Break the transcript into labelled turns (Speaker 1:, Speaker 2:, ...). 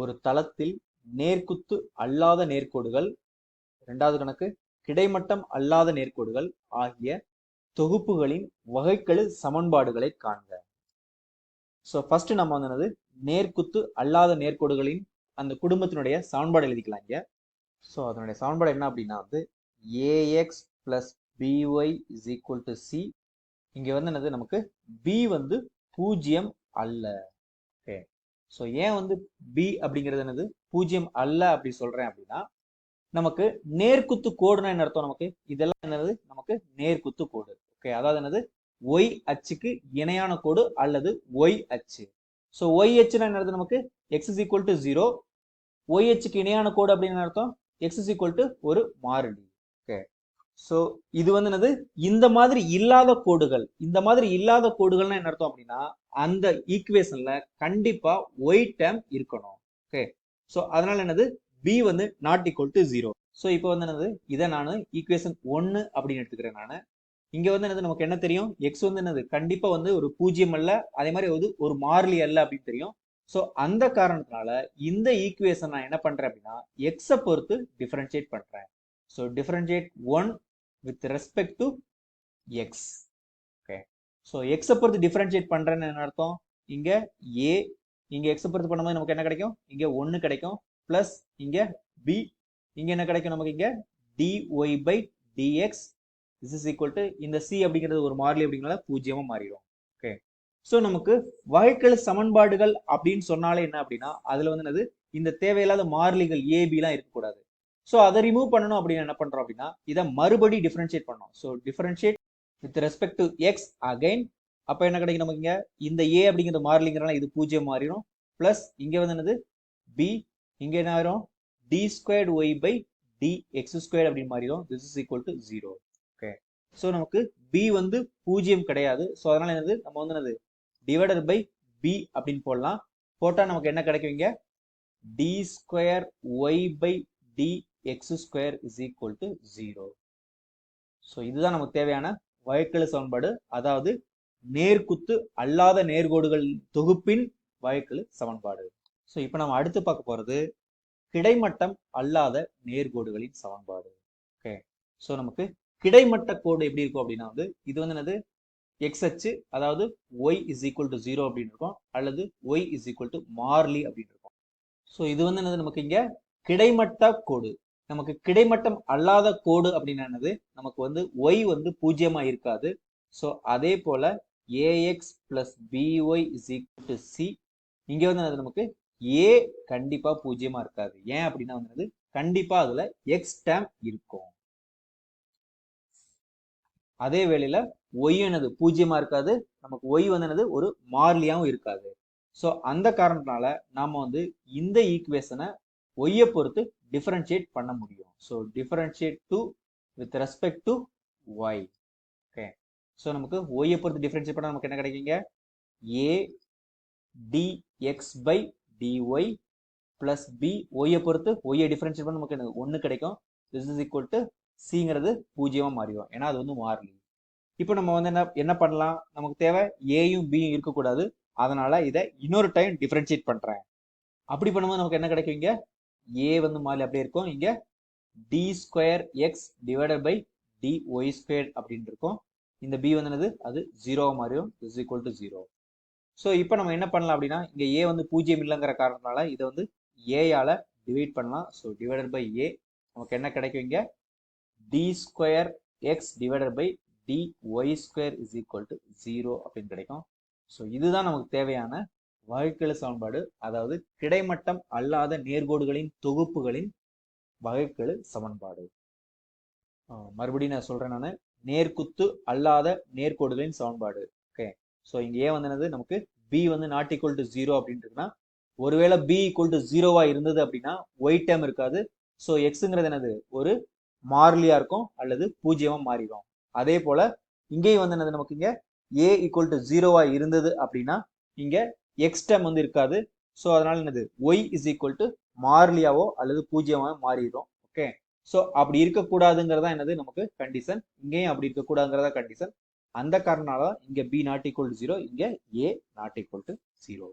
Speaker 1: ஒரு தளத்தில் நேர்க்குத்து அல்லாத நேர்கோடுகள் இரண்டாவது கணக்கு கிடைமட்டம் அல்லாத நேர்கோடுகள் ஆகிய தொகுப்புகளின் வகைக்கெழு சமன்பாடுகளை காண்க. ஸோ ஃபர்ஸ்ட் நம்ம வந்து என்னது? நேர்க்குத்து அல்லாத நேர்கோடுகளின் அந்த குடும்பத்தினுடைய சமன்பாடு எழுதிக்கலாம் இங்கே. ஸோ அதனுடைய சமன்பாடு என்ன அப்படின்னா வந்து A X plus B Y is equal to C இங்கே வந்து என்னது? நமக்கு பி வந்து பூஜ்ஜியம் அல்ல. ஓகே ஸோ ஏன் வந்து பி அப்படிங்கிறது என்னது? பூஜ்ஜியம் அல்ல அப்படி சொல்றேன் அப்படின்னா நமக்கு நேர்குத்து கோடுனா என்ன அர்த்தம் நமக்கு? இதெல்லாம் என்னது? நமக்கு நேர்குத்து கோடு. ஓகே அதாவது என்னது? ஒய் அச்சுக்கு இணையான கோடு அல்லது ஒய் அச்சு. ஸோ ஒய் அச்சுனா என்னது நமக்கு? X is equal to zero Y அச்சுக்கு இணையான கோடு அப்படின்னு என்ன அர்த்தம்? எக்ஸ் இஸ் ஈக்குவல் டு ஒரு மாறிலி. ஸோ இது வந்து என்னது? இந்த மாதிரி இல்லாத கோடுகள். இந்த மாதிரி இல்லாத கோடுகள்னா என்ன அர்த்தம் அப்படின்னா அந்த ஈக்குவேஷன்ல கண்டிப்பா ஒய் டேம் இருக்கணும். ஓகே ஸோ அதனால என்னது? பி வந்து not equal to zero so இப்போ வந்து என்னது? இதை நான் ஈக்குவேஷன் ஒன்று அப்படின்னு எடுத்துக்கிறேன் நான். இங்கே வந்து என்னது? நமக்கு என்ன தெரியும்? எக்ஸ் வந்து என்னது? கண்டிப்பா வந்து ஒரு பூஜ்ஜியம் அல்ல. அதே மாதிரி வந்து ஒரு மாறிலி அல்ல அப்படின்னு தெரியும். ஸோ அந்த காரணத்தினால இந்த ஈக்குவேஷன் நான் என்ன பண்றேன் அப்படின்னா எக்ஸை பொறுத்து டிஃபரன்ஷியேட் பண்றேன். So differentiate one with respect to X okay so எக்ஸை பொறுத்து டிஃப்ரென்ஷியேட் பண்ணுறேன்னு என்ன அர்த்தம்? இங்கே ஏ இங்கே எக்ஸை பொறுத்து பண்ணும்போது நமக்கு என்ன கிடைக்கும்? இங்கே ஒன்று கிடைக்கும். ப்ளஸ் இங்கே பி இங்கே என்ன கிடைக்கும் நமக்கு இங்கே? D Y by D X is is equal to இந்த சி அப்படிங்கிறது ஒரு மாறிலி அப்படிங்கிறத பூஜ்ஜியமாக மாறிடும். ஓகே ஸோ நமக்கு வகைக்கெழு சமன்பாடுகள் அப்படின்னு சொன்னாலே என்ன அப்படின்னா அதில் வந்து என்னது? இந்த தேவையில்லாத மாறிலிகள் ஏபிலாம் இருக்கக்கூடாது. ஸோ அதை ரிமூவ் பண்ணணும் அப்படின்னு என்ன பண்றோம் அப்படின்னா இதை மறுபடி டிஃபரன்ஷியேட் பண்ணோம் so differentiate with respect to X again அப்போ என்ன கிடைக்கும் நமக்கு இங்கே? இந்த ஏ அப்படிங்கிறது மாறலிங்கிறனால இது பூஜ்ஜியம் மாறிடும். ப்ளஸ் இங்கே வந்து என்னது? பி இங்கே என்ன ஆயிரும்? D squared Y by D X square அப்படின்னு மாறிடும். This is equal to zero okay so நமக்கு பி வந்து பூஜ்ஜியம் கிடையாது. ஸோ அதனால என்னது? நம்ம வந்து என்னது? டிவைடர் பை பி அப்படின்னு போடலாம். போட்டால் நமக்கு என்ன கிடைக்கும் D square Y by D X square is equal to zero so இதுதான் நமக்கு தேவையான வகைக்கெழு சமன்பாடு. அதாவது நேர்குத்து அல்லாத நேர்கோடுகள் தொகுப்பின் வகைக்கெழு சமன்பாடு. ஸோ இப்போ நம்ம அடுத்து பார்க்க போகிறது கிடைமட்டம் அல்லாத நேர்கோடுகளின் சமன்பாடு. ஓகே ஸோ நமக்கு கிடைமட்ட கோடு எப்படி இருக்கும் அப்படின்னா வந்து இது வந்து என்னது? எக்ஸ் அச்சு அதாவது Y is equal to zero அப்படின்னு இருக்கும். அல்லது ஒய் இஸ் ஈக்குவல் டு மார்லி அப்படின்னு இருக்கும். ஸோ இது வந்து என்னது? நமக்கு இங்கே கிடைமட்ட கோடு. நமக்கு கிடைமட்டம் அல்லாத கோடு அப்படின்னது நமக்கு வந்து ஒய் வந்து பூஜ்ஜியமா இருக்காது. ஸோ அதே போல A X plus B Y is equal to C இங்கே வந்து என்னது நமக்கு? ஏ கண்டிப்பா பூஜ்ஜியமா இருக்காது. ஏன் அப்படின்னா வந்து கண்டிப்பா அதுல எக்ஸ் டேம் இருக்கும். அதே வேளையில ஒய் என்னது? பூஜ்ஜியமா இருக்காது. நமக்கு ஒய் வந்து என்னது? ஒரு மாறிலியாவும் இருக்காது. ஸோ அந்த காரணத்தினால நாம வந்து இந்த ஈக்குவேஷனை ஒய்யை பொறுத்து டிஃபரன்ஷியேட் பண்ண முடியும். So differentiate to with respect to y okay so நமக்கு ஒய்யை பொறுத்து டிஃபரன்ஷியேட் பண்ண நமக்கு என்ன கிடைக்குங்க? A dx by dy plus b ஒய்யை பொறுத்து ஒய்யை டிஃபரன்ஷியேட் பண்ண நமக்கு எனக்கு ஒன்று கிடைக்கும். திஸ் இஸ் ஈக்குவல் டு சிங்கிறது பூஜ்ஜியமாக மாறிடும். ஏன்னா அது வந்து மாறலி. இப்போ நம்ம வந்து என்ன என்ன பண்ணலாம்? நமக்கு தேவை ஏயும் பியும் இருக்கக்கூடாது. அதனால இதை இன்னொரு டைம் டிஃபரன்ஷியேட் பண்ணுறேன் அப்படி பண்ணும்போது நமக்கு என்ன கிடைக்குங்க? ஏ வந்து மாறி அப்படியே இருக்கும். இங்க D square X divided by D Y square அப்படின்னு இருக்கும். இந்த பி வந்து என்னது? அது ஜீரோ மாறிடும். Is equal to zero so இப்போ நம்ம என்ன பண்ணலாம் அப்படின்னா இங்கே ஏ வந்து பூஜ்ஜியம் இல்லைங்கிற காரணத்தினால இதை வந்து ஏயால டிவைட் பண்ணலாம். ஸோ டிவைடட் பை ஏ நமக்கு என்ன கிடைக்கும் இங்கே? D square X divided by D Y square is equal to zero அப்படின்னு கிடைக்கும். ஸோ இதுதான் நமக்கு தேவையான வகைக்கெழு சமன்பாடு அதாவது கிடைமட்டம் அல்லாத நேர்கோடுகளின் தொகுப்புகளின் வகைக்கெழு சமன்பாடு. மறுபடியும் நான் சொல்றேன் நான். நேர்குத்து அல்லாத நேர்கோடுகளின் சமன்பாடு. ஓகே? ஸோ இங்க ஏன் வந்து நமக்கு பி வந்து நாட் ஈக்குவல் டு ஜீரோ அப்படின்ட்டுனா ஒருவேளை பி ஈக்குவல் டு ஜீரோவா இருந்தது அப்படின்னா ஒயிட் டேம் இருக்காது. ஸோ எக்ஸுங்கிறது என்னது? ஒரு மாறிலியா இருக்கும் அல்லது பூஜ்ஜியமா மாறிடும். அதே போல இங்கேயும் வந்து என்னது நமக்கு இங்க ஏ ஈக்குவல் டு ஜீரோவா இருந்தது அப்படின்னா இங்க எக்ஸ் டேம் வந்து இருக்காது. ஸோ அதனால என்னது? ஒய் இஸ் ஈக்குவல் டு மாறிலியாவோ அல்லது பூஜ்ஜியமாகவோ மாறிடும். ஓகே ஸோ அப்படி இருக்கக்கூடாதுங்கிறதா என்னது? நமக்கு கண்டிஷன் இங்கேயும் அப்படி இருக்கக்கூடாதுங்கிறதா கண்டிஷன் அந்த காரணனால இங்கே B not equal to zero இங்கே A not equal to zero